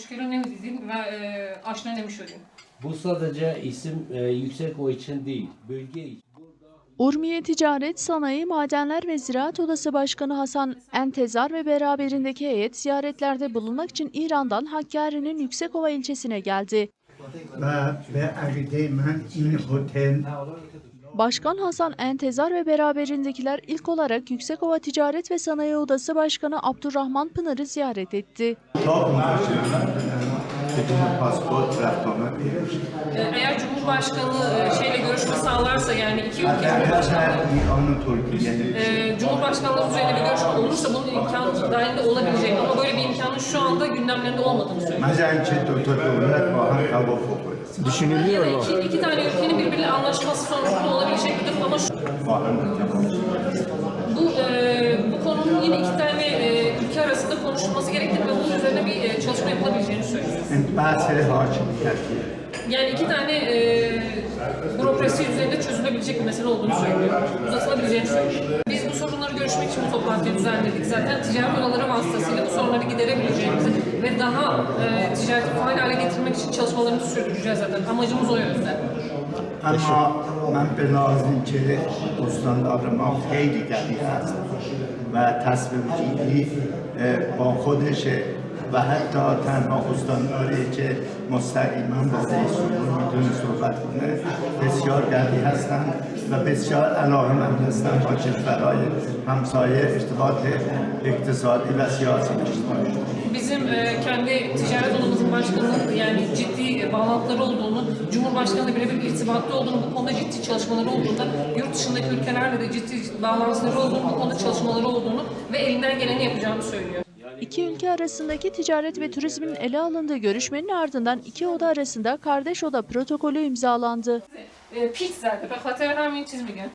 Hoşgörü ne dedim ve e, aşna demiş olayım. Bu sadece isim e, yüksek o için değil, bölge için. Urmiye Ticaret, Sanayi, Madenler ve Ziraat Odası Başkanı Hasan Entezar ve beraberindeki heyet ziyaretlerde bulunmak için İran'dan Hakkari'nin Yüksekova ilçesine geldi. Başkan Hasan Entezar ve beraberindekiler ilk olarak Yüksekova Ticaret ve Sanayi Odası Başkanı Abdurrahman Pınar'ı ziyaret etti. Eğer Cumhurbaşkanı e, şeyle görüşme sağlar olursa yani iki ülke Cumhurbaşkanlığı düzeyinde bir görüşme olursa bunun imkanı dahilinde olabileceğini ama böyle bir imkanın şu anda gündemlerinde olmadığını söylüyor. Düşünülüyor mu? Yani iki, tane ülkenin birbiriyle anlaşması sonucunda olabilecek bir durum ama şu... Bu, e, bu konunun yine iki tane e, ülke arasında konuşulması gerektiğini ve bunun üzerine bir e, çalışma yapılabileceğini söylüyor. Yani iki tane e, bürokrasi üzerinde çözülebilecek bir mesele olduğunu söylüyor. Uzatılabileceğini söylüyor. Biz bu sorunları görüşmek için bu toplantıyı düzenledik. Zaten ticaret odaları vasıtasıyla bu sorunları giderebileceğimizi ve daha e, ticareti faal hale getirmek için çalışmalarımızı sürdüreceğiz zaten. Amacımız o yönde. اما من به لحاظ اینکه استاندار ما خیلی دقیق هست و تصمیم گیری اه، با خودشه و حتی تنها استانداری که مستقیما با رئیس جمهور میتونه صحبت کنه بسیار دقیق هستن و بسیار علاقمند هستن با کشورهای همسایه ارتباط اقتصادی و سیاسی داشته باشند Bizim e, kendi ticaret odamızın başkanının yani ciddi e, bağlantıları olduğunu, Cumhurbaşkanı'yla birebir irtibatlı olduğunu, bu konuda ciddi çalışmaları olduğunu, yurt dışındaki ülkelerle de ciddi bağlantıları olduğunu, bu konuda çalışmaları olduğunu ve elinden geleni yapacağını söylüyor. İki ülke arasındaki ticaret ve turizmin ele alındığı görüşmenin ardından iki oda arasında kardeş oda protokolü imzalandı. پیچ زده به خاطر همین چیز میگن